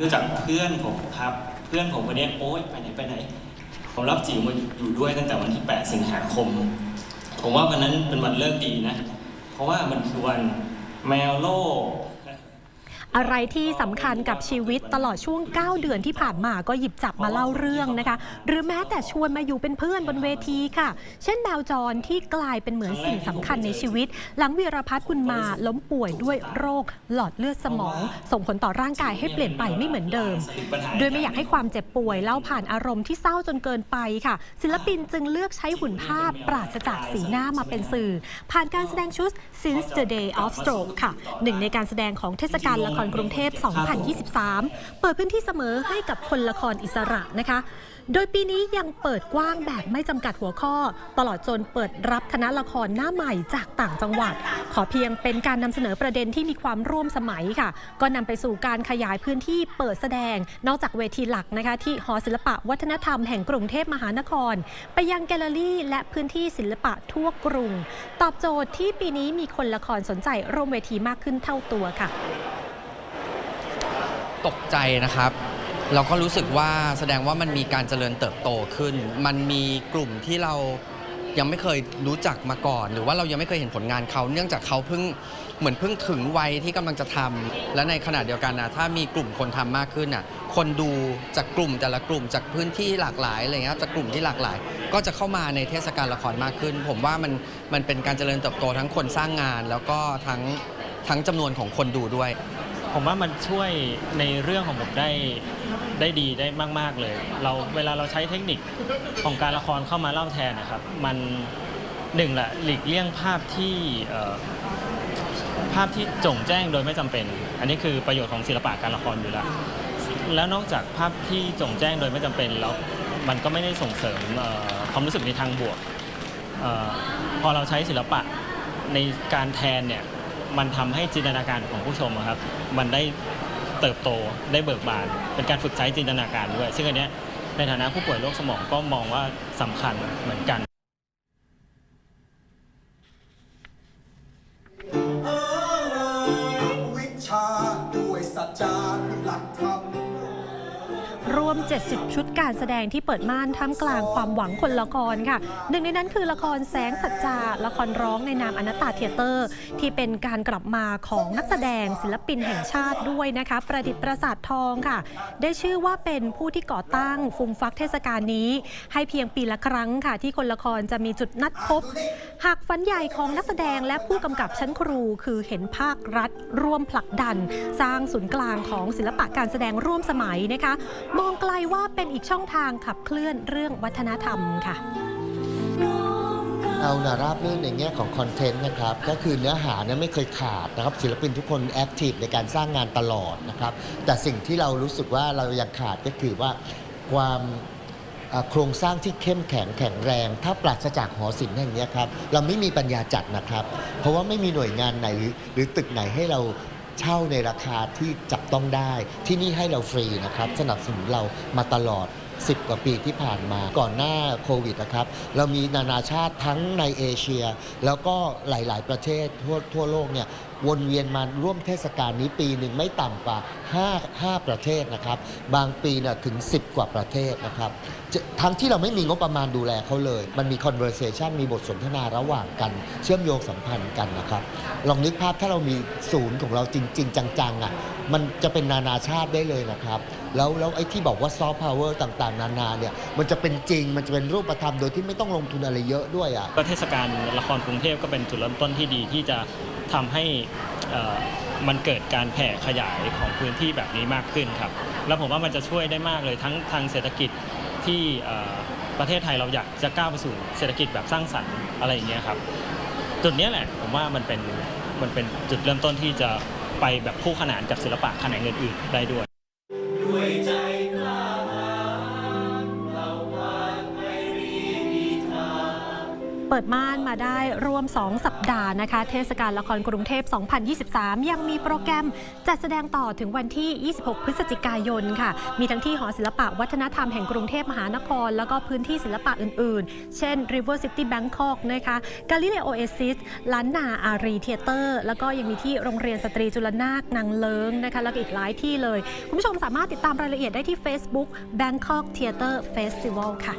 รู้จักเพื่อนผมครับ เพื่อนผมวันนี้โอ๊ยไปไหนไปไหน ผมรับจิ๋วมาอยู่ด้วยตั้งแต่วันที่ 8 สิงหาคม ผมว่าวันนั้นเป็นวันเลิกดีนะ เพราะว่ามันคือวันแมวโลก อะไรที่สำคัญกับชีวิตตลอดช่วง 9 เดือนที่ผ่านมาก็หยิบจับมาเล่าเรื่องนะคะ หรือแม้แต่ชวนมาอยู่เป็นเพื่อนบนเวทีค่ะ เช่นแมวจรที่กลายเป็นเหมือนสิ่งสำคัญในชีวิต หลังวีรพัฒน์บุญมาล้มป่วยด้วยโรคหลอดเลือดสมอง ส่งผลต่อร่างกายให้เปลี่ยนไปไม่เหมือนเดิม โดยไม่อยากให้ความเจ็บป่วยเล่าผ่านอารมณ์ที่เศร้าจนเกินไปค่ะ ศิลปินจึงเลือกใช้หุ่นภาพปราศจากสีหน้ามาเป็นสื่อ ผ่านการแสดงชุด Since the Day of Stroke ค่ะหนึ่งในการแสดงของเทศกาลละครกรุงเทพ 2023 เปิดพื้นที่เสมอให้กับคนละครอิสระนะคะ โดยปีนี้ยังเปิดกว้างแบบไม่จำกัดหัวข้อ ตลอดจนเปิดรับคณะละครหน้าใหม่จากต่างจังหวัด ขอเพียงเป็นการนำเสนอประเด็นที่มีความร่วมสมัยค่ะ ก็นำไปสู่การขยายพื้นที่เปิดแสดง นอกจากเวทีหลักนะคะ ที่หอศิลปะวัฒนธรรมแห่งกรุงเทพมหานคร ไปยังแกลเลอรี่ และพื้นที่ศิลปะทั่วกรุง ตอบโจทย์ที่ปีนี้มีคนละครสนใจร่วมเวทีมากขึ้นเท่าตัวค่ะ ตกใจนะครับ เราก็รู้สึกว่าแสดงว่ามันมีการเจริญเติบโตขึ้น มันมีกลุ่มที่เรายังไม่เคยรู้จักมาก่อน หรือว่าเรายังไม่เคยเห็นผลงานเขา เนื่องจากเขาเพิ่งเหมือนเพิ่งถึงวัยที่กำลังจะทำและในขณะเดียวกันนะถ้ามีกลุ่มคนทำมากขึ้นน่ะคนดูจากกลุ่มแต่ละกลุ่มจากพื้นที่หลากหลายอะไรเงี้ยจากกลุ่มที่หลากหลาย ก็จะเข้ามาในเทศกาลละครมากขึ้น ผมว่ามันมันเป็นการเจริญเติบโตทั้งคนสร้างงาน แล้วก็ทั้งทั้งจำนวนของคนดูด้วย ผมว่ามันช่วยในเรื่องของผมได้ได้ดีได้มาก ๆเลย เราเวลาเราใช้เทคนิคของการละครเข้ามาเล่าแทนนะครับ มันหนึ่งแหละหลีกเลี่ยงภาพที่ภาพที่จงแจ้งโดยไม่จำเป็น อันนี้คือประโยชน์ของศิลปะการละครอยู่แล้ว แล้วนอกจากภาพที่จงแจ้งโดยไม่จำเป็นแล้วมันก็ไม่ได้ส่งเสริมความรู้สึกในทางบวกออพอเราใช้ศิลปะในการแทนเนี่ย มันทำให้จินตนาการของผู้ชมอะครับ มันได้เติบโตได้เบิกบาน เป็นการฝึกใช้จินตนาการด้วย ซึ่งอันเนี้ยในฐานะผู้ป่วยโรคสมองก็มองว่าสำคัญเหมือนกันวิชาด้วรรมรวม 70 ชุดการแสดงที่เปิดม่านท่ามกลางความหวังคนละครค่ะ หนึ่งในนั้นคือละครแสงสัจจา ละครร้องในนามอนัตตาเทเตอร์ ที่เป็นการกลับมาของนักแสดงศิลปินแห่งชาติด้วยนะคะ ประดิษฐ์ประสาททองค่ะ ได้ชื่อว่าเป็นผู้ที่ก่อตั้งฟูมฟักเทศกาลนี้ ให้เพียงปีละครั้งค่ะ ที่คนละครจะมีจุดนัดพบ หากฝันใหญ่ของนักแสดงและผู้กำกับชั้นครู คือเห็นภาครัฐร่วมผลักดัน สร้างศูนย์กลางของศิลปะการแสดงร่วมสมัยนะคะ มองไกลว่าเป็นอีกช่องทางขับเคลื่อนเรื่องวัฒนธรรมค่ะ เอานาราบรื่นในแง่ของคอนเทนต์นะครับ ก็คือเนื้อหาเนี่ยไม่เคยขาดนะครับ ศิลปินทุกคนแอคทีฟในการสร้างงานตลอดนะครับ แต่สิ่งที่เรารู้สึกว่าเรายังขาดก็คือว่าความโครงสร้างที่เข้มแข็งแข็งแรง ถ้าปราศจากหอศิลป์แห่างเนี้ยครับ เราไม่มีปัญญาจัดนะครับ เพราะว่าไม่มีหน่วยงานไหนหรือตึกไหนให้เรา เช่าในราคาที่จับต้องได้ที่นี่ให้เราฟรีนะครับสนับสนุนเรามาตลอด 10 กว่าปีที่ผ่านมาก่อนหน้าโควิดนะครับ เรามีนานาชาติทั้งในเอเชีย แล้วก็หลาย ๆ ประเทศทั่วทั่วโลกเนี่ยวนเวียนมาร่วมเทศกาลนี้ปีหนึ่งไม่ต่ำกว่า 5 5 ประเทศนะครับ บางปีเนี่ยถึง 10 กว่าประเทศนะครับจะทั้งที่เราไม่มีงบประมาณดูแลเขาเลย มันมี conversation มีบทสนทนาระหว่างกัน เชื่อมโยงสัมพันธ์กันนะครับ ลองนึกภาพถ้าเรามีศูนย์ของเราจริง ๆ จังๆอะมันจะเป็นนานาชาติได้เลยนะครับ แล้วแล้วไอ้ที่บอกว่าซอฟต์พาวเวอร์ต่างๆ นานาเนี่ย มันจะเป็นจริงมันจะเป็นรูปธรรมโดยที่ไม่ต้องลงทุนอะไรเยอะด้วยอะก็เทศกาลละครกรุงเทพก็เป็นจุดเริ่มต้นที่ดีที่จะ ทำให้มันเกิดการแผ่ขยายของพื้นที่แบบนี้มากขึ้นครับ แล้วผมว่ามันจะช่วยได้มากเลยทั้งทางเศรษฐกิจที่ประเทศไทยเราอยากจะก้าวไปสู่เศรษฐกิจแบบสร้างสรรค์อะไรอย่างเงี้ยครับจุดนี้แหละผมว่ามันเป็นมันเป็นจุดเริ่มต้นที่จะไปแบบคู่ขนานกับศิลปะแขนงอื่นๆได้ด้วย ปิดม่านมาได้รวม 2 สัปดาห์นะคะ เทศกาลละครกรุงเทพ 2023 ยังมีโปรแกรมจัดแสดงต่อถึงวันที่ 26 พฤศจิกายนค่ะ มีทั้งที่หอศิลปะวัฒนธรรมแห่งกรุงเทพมหานคร แล้วก็พื้นที่ศิลปะอื่นๆ เช่น River City Bangkok นะคะ Galileo Oasis ล้านนาอารีเทเตอร์ แล้วก็ยังมีที่โรงเรียนสตรีจุลนาคนางเลิงนะคะ แล้วก็อีกหลายที่เลย คุณผู้ชมสามารถติดตามรายละเอียดได้ที่ Facebook Bangkok Theatre Festival ค่ะ